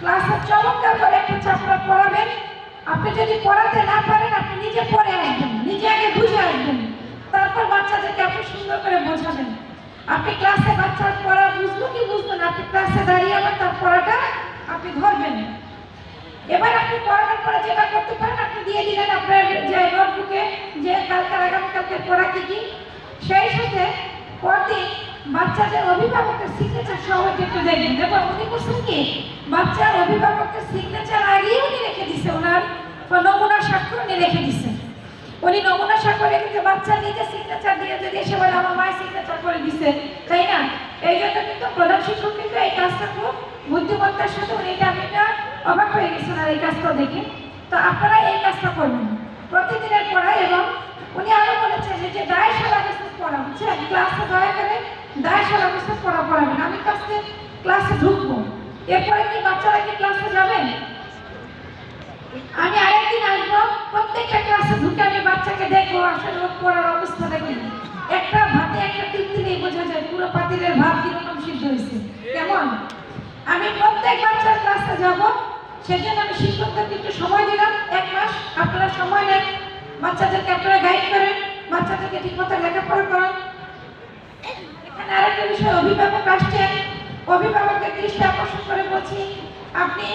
ক্লাসে চমৎকার করে একটা চ্যাপ্টার পড়াবেন। আপনি যদি পড়াতে না পারেন, আপনি নিজে পড়ে আসবেন নিজে আগে বুঝে আসবেন তারপর বাচ্চাদেরকে আপনি সুন্দর করে বোঝাবেন। আপনি ক্লাসে বাচ্চার পড়া বুঝলো কি বুঝলো না, আপনি ক্লাসে দাঁড়িয়ে আবার তার পড়াটা আপনি ধরবেন। এবার আপনি পড়ানোর পরে যেটা করতে পারেন, আপনি দিয়ে দিলেন আপনার যে নোটবুকে যে কালকার আগামীকালকে পড়া কি কি। সেই সাথে পরদিন বাচ্চাদের অভিভাবকের সিগনেচার সহ একটু দেখবেন দেখো, উনি করছেন কি, বাচ্চার অভিভাবকের সিগনেচার আগেই উনি রেখে দিছে, ওনার নমুনা স্বাক্ষর উনি রেখে দিছে। উনি নমুনা স্বাক্ষর রেখে বাচ্চা নিজে সিগনেচার দিয়ে যদি এসে বলে, আমার মায়ের সিগনেচার করে দিছে তাই না? এই জন্য কিন্তু প্রধান শিক্ষক কিন্তু এই কাজটা খুব বুদ্ধিমত্তার সাথে উনি এটা আমি এটা অবাক হয়ে গেছেন আর এই কাজটা দেখে। তো আপনারা এই কাজটা করবেন। প্রতিদিনের পড়ায় এবং উনি আরও বলেছেন যে যে দায়শাল অবস্থা পড়া বুঝছেন? ক্লাসে দয়া করে দায়শাল অবস্থা পড়া পড়াবেন আমি ক্লাসে ক্লাসে ঢুকবো। এরপরে কি বাচ্চারা কি ক্লাসে যাবেন আমি আরেকদিন আসব। প্রত্যেকটা ক্লাসে ঢুকে আমি বাচ্চাকে দেখব আসলে ওর পড়ার অবস্থা কি একটা ভাতে একটা দিলেই বোঝা যায় পুরো পাতিলের ভাত কীরকম সিদ্ধ হয়েছে। কেমন? আমি প্রত্যেক বাচ্চার ক্লাসে যাব। সেজন্য আমি শিক্ষকদেরকে একটু সময় দিলাম। এক মাস আপনারা সময় নেন। বাচ্চাদেরকে আপনারা গাইড করেন। বাচ্চাদেরকে ঠিক মতো লেখাপড়া করান। এখানে আরেকটা বিষয়, অভিভাবক আসছেন অভিভাবকদের দৃষ্টি আকর্ষণ করে বলছি, আপনি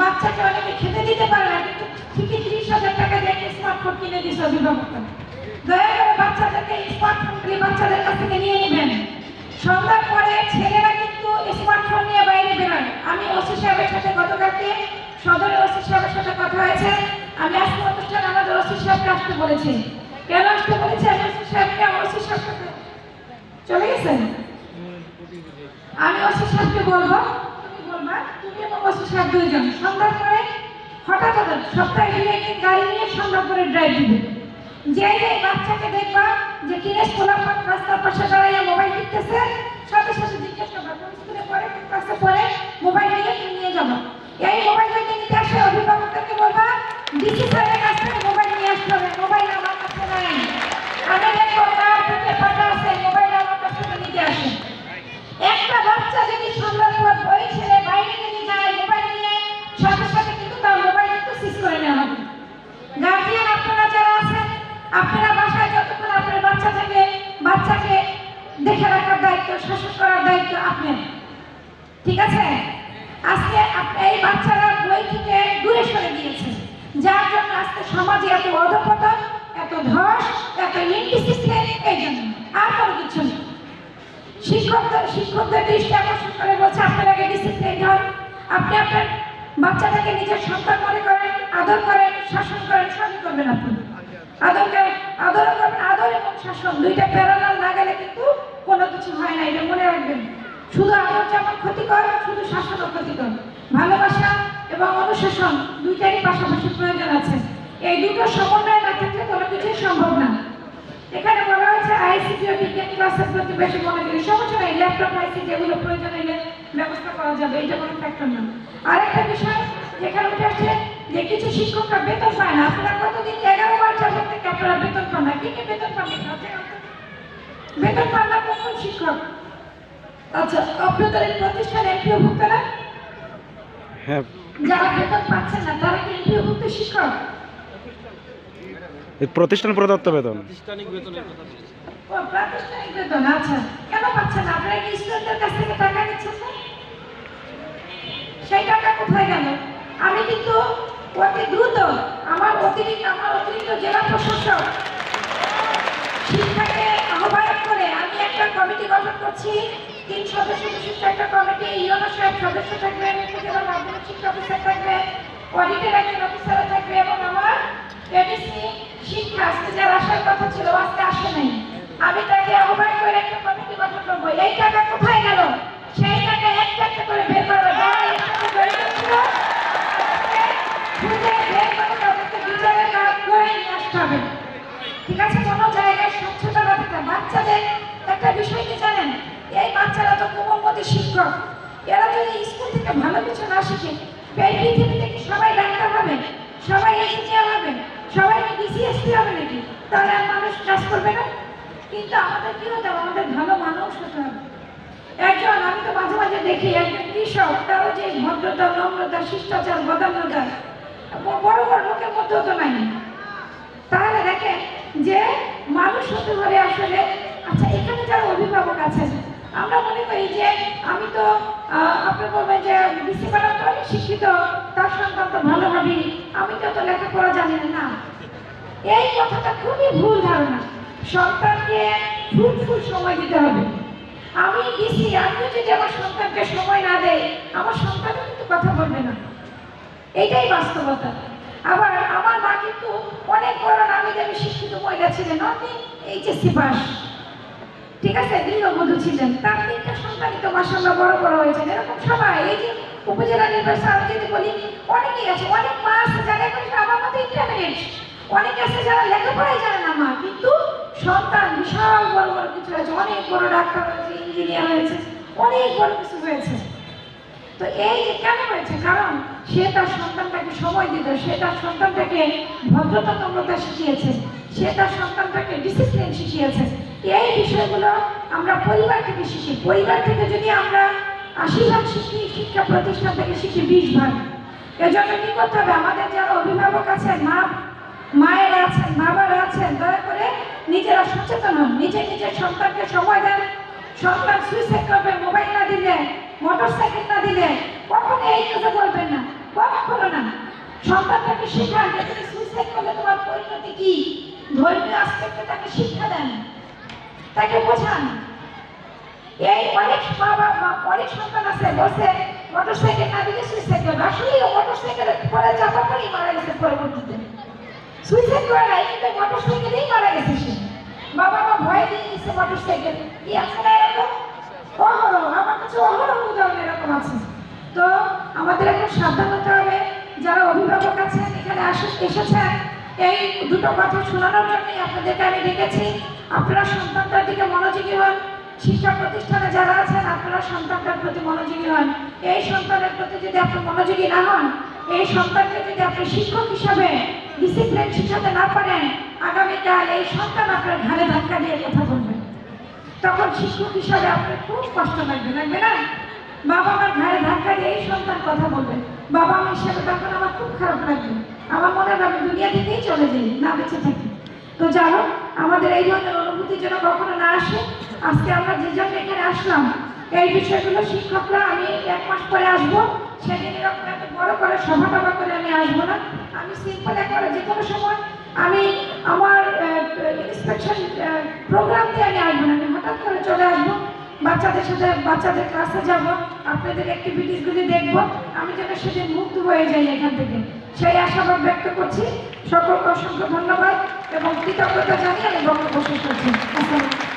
বাচ্চাকে অনেকে খেতে দিতে পারেন কিন্তু ঠিকই ত্রিশ হাজার টাকা দিয়ে একটা স্মার্টফোন কিনে দিচ্ছে অভিভাবকরা দয়া করে বাচ্চাদেরকে দিয়ে বাচ্চাদের কাছ থেকে নিয়ে নেবেন। সন্ধ্যার পরে ছেলেরা কিন্তু স্মার্টফোন নিয়ে বাইরে বেরোয়। আমি ওসি সাহেবের সাথে গতকালকে সদরে ওসি সাহেবের সাথে কথা হয়েছে। আমি আজকে অনুষ্ঠান আমাদের ওসি সাহেবকে আসতে বলেছি। কেন আসতে বলেছি আমি ওসি সাহেবকে আমার ওসি সাহেবকে চলে গেছেন আমি ওসি বলব। তুমি বলবা, তুমি এবং ওসি সাহেব দুইজন। সন্ধ্যার পরে হঠাৎ হঠাৎ সপ্তাহে দুই একদিন গাড়ি নিয়ে সন্ধ্যার পরে ড্রাইভ দিবে। যে যে বাচ্চাকে দেখবা যে কিনেস পোলাপান রাস্তার পাশে দাঁড়াইয়া মোবাইল টিপতেছে, সাথে সাথে জিজ্ঞেস করবা কোন স্কুলে পড়ে কোন ক্লাসে পড়ে? বাচ্চারা বই থেকে দূরে সরে গিয়েছে। যার জন্য আজকে সমাজে এত অধপতন, এত ধস, এত ইনডিসিপ্লিন এই জন্য আর কোনো কিছু নেই শিক্ষকদের শিক্ষকদের দৃষ্টি আকর্ষণ করে বলছে, আপনার আগে ডিসিপ্লিন হন। আপনি আপনার বাচ্চাটাকে নিজের সন্তান মনে করেন, আদর করেন, শাসন করেন, সবই করবেন আপনি। আদর করেন আদর করবেন, আদর এবং শাসন দুইটা প্যারালাল না গেলে কিন্তু কোনো কিছু হয় না, এটা মনে রাখবেন। শুধু আদর যেমন ক্ষতিকর, শুধু শাসনও ক্ষতিকর। ভালোবাসা এবং অনুশাসন দুইটারই পাশাপাশি প্রয়োজন আছে। এই দুটো সমন্বয় না থাকলে কোনো কিছুই সম্ভব না। এখানে বলা হয়েছে, আইসিটি ও বিজ্ঞান ক্লাসের প্রতি বেশি মনোযোগী সমস্যা নেই ল্যাপটপ, আইসিটি এগুলো প্রয়োজন হলে ব্যবস্থা করা যাবে, এটা কোনো ফ্যাক্টর না। আরেকটা বিষয় যেখানে উঠে আসছে যে কিছু শিক্ষকরা বেতন পায় না। আপনারা কতদিন এগারো বার যাবেন থেকে আপনারা বেতন পান না? কি কি বেতন পান? বেতন পান না কোন শিক্ষক? আচ্ছা এই প্রতিষ্ঠানে এমপিওভুক্ত না হ্যাঁ প্রতিষ্ঠান প্রদত্ত বেতন আচ্ছা সেই কোথায় গেল আমি কিন্তু আমার আমার অতিরিক্ত জেলা আমি একটা কমিটি গঠন করছি তিন সদস্য বিশিষ্ট একটা কমিটি ইউনো সাহেব সদস্য থাকবেন উপজেলা মাধ্যমিক শিক্ষা অফিসার থাকবে অডিটের একজন অফিসারও থাকবে এবং আমার এডিসি শিক্ষা আজকে যার আসার কথা ছিল আজকে আসে নাই। আমি তাকে আহ্বান করে একটা কমিটি গঠন করব। এই টাকা কোথায় গেল? সেই টাকা একটা একটা করে বের যারা করে করে নিয়ে আসতে হবে। ঠিক আছে, কোনো জায়গায় স্বচ্ছতা বাচ্চাদের একটা বিষয় জানেন এই বাচ্চারা তো কোমলমতি শিক্ষক। এরা যদি স্কুল থেকে ভালো কিছু না শিখে। এই পৃথিবীতে কি সবাই ডাক্তার হবে, সবাই ইঞ্জিনিয়ার হবে, সবাই কি বিসিএসপি হবে নাকি? তাহলে আর মানুষ কাজ করবে না? কিন্তু আমাদের কি হতে হবে? আমাদের ভালো মানুষ হতে হবে। একজন, আমি তো মাঝে মাঝে দেখি, একজন কৃষক তারও যে ভদ্রতা, নম্রতা, শিষ্টাচার বদান্যতা বড় বড় লোকের মধ্যেও তো নাই। তাহলে দেখেন যে মানুষ হতে হলে আসলে আচ্ছা এখানে যারা অভিভাবক আছেন আমরা মনে করি যে আমি তো আপনি বলবেন যে ম্যাডাম তো অনেক শিক্ষিত, তার সন্তান তো ভালো হবে আমি তো তো লেখাপড়া জানি না। এই কথাটা খুবই ভুল ধারণা। সন্তানকে ফ্রুটফুল সময় দিতে হবে। আমি দিছি আমিও যদি আমার সন্তানকে সময় না দেয় আমার সন্তানও কিন্তু কথা বলবে না। এইটাই বাস্তবতা। আবার আমার মা কিন্তু অনেক বড় নামি দামি শিক্ষিত মহিলা ছিলেন, অনেক এইচএসসি পাস। ঠিক আছে গৃহবধূ ছিলেন। তার তিনটা সন্তানই তো মাসাল্লাহ বড় বড় হয়েছেন। এরকম সবাই, এই যে উপজেলা নির্বাচন যদি বলি, অনেকেই আছে, অনেক মা আছে যারা এখন আমার মতো ইন্টারমিডিয়েট অনেকে আছে যারা লেখাপড়াই জানে না মা, কিন্তু সন্তান বিশাল বড় বড় কিছু হয়েছে অনেক বড় ডাক্তার হয়েছে ইঞ্জিনিয়ার হয়েছে, অনেক বড় কিছু হয়েছে। তো এই যে কেন হয়েছে? কারণ সে তার সন্তানটাকে সময় দিত, সে তার সন্তানটাকে ভদ্রতা নম্রতা শিখিয়েছে, সে তার সন্তানটাকে ডিসিপ্লিন শিখিয়েছে। এই বিষয়গুলো আমরা পরিবার থেকে শিখি। পরিবার থেকে যদি আমরা আশি ভাগ শিখি, শিক্ষা প্রতিষ্ঠান থেকে শিখি বিশ ভাগ। এজন্য কি করতে হবে? আমাদের যারা অভিভাবক আছেন, মা, মায়েরা আছেন, বাবারা আছেন, দয়া করে নিজেরা সচেতন হন। নিজে নিজের সন্তানকে সময় দেন। সন্তান সুইসাইড করবে মোবাইল না দিলে মোটর সাইকেল না দিলে, কখনো এই কথা বলবেন না, কখনো না। সন্তানটাকে শেখান যে তুমি সুইসাইড করলে তোমার পরিণতি কি? ধর্মীয় আস্পেক্টে তাকে শিক্ষা দেন। তাকে বোঝান। এই অনেক মা বাবা, অনেক সন্তান আছে বসে মোটর সাইকেল না দিলে সুইসাইড করবে আসলে মোটর সাইকেল পরে চাপা পরেই মারা গেছে পরবর্তীতে। সুইসাইড করে নাই, কিন্তু মোটর সাইকেলেই মারা গেছে সে। বাবা মা ভয় দিয়ে দিচ্ছে মোটর সাইকেল কি আছে না এরকম? অহরহ, আমার কাছে অহরহ উদাহরণ এরকম আছে। তো আমাদের এখন সাবধান হতে হবে। যারা অভিভাবক আছেন, এখানে আসেন, এসেছেন। এই দুটো কথা শোনানোর জন্যই আপনাদেরকে আমি ডেকেছি। আপনারা সন্তানটার দিকে মনোযোগী হন। শিক্ষা প্রতিষ্ঠানে যারা আছেন, আপনারা সন্তানটার প্রতি মনোযোগী হন। এই সন্তানের প্রতি যদি আপনি মনোযোগী না হন, এই সন্তানকে যদি আপনি শিক্ষক হিসাবে ডিসিপ্লিন শিখাতে না পারেন আগামীকাল এই সন্তান আপনার ঘাড়ে ধাক্কা দিয়ে কথা বলবে। তখন শিক্ষক হিসাবে আপনার খুব কষ্ট লাগবে লাগবে না? বাবা আমার ঘাড়ে ধাক্কা দিয়ে এই সন্তান কথা বলবে। বাবা মা হিসাবে তখন আমার খুব খারাপ লাগবে। আমার মনে হবে আমি দুনিয়া থেকেই চলে যাই, না বেঁচে থাকি। তো যাই হোক আমাদের এই ধরনের অনুভূতি যেন কখনো না আসে। আজকে আমরা যে জন্য এখানে আসলাম, এই বিষয়গুলো শিক্ষকরা, আমি এক মাস পরে আসব। সেদিন এরকম এত বড় করে সভা টভা করে আমি আসব না। আমি সিম্পল একবারে যে কোনো সময় আমি আমার ইন্সপেকশন প্রোগ্রাম দিয়ে আমি আসব না। আমি হঠাৎ করে চলে আসব। বাচ্চাদের সাথে, বাচ্চাদের ক্লাসে যাব। আপনাদের অ্যাক্টিভিটিসগুলি দেখব। আমি যেন সেদিন মুক্ত হয়ে যাই এখান থেকে। সেই আশাবাদ ব্যক্ত করছি। সকলকে অসংখ্য ধন্যবাদ। এবং কৃতজ্ঞতা জানিয়ে আমি বক্তব্য শেষ করছি আসসালামু আলাইকুম।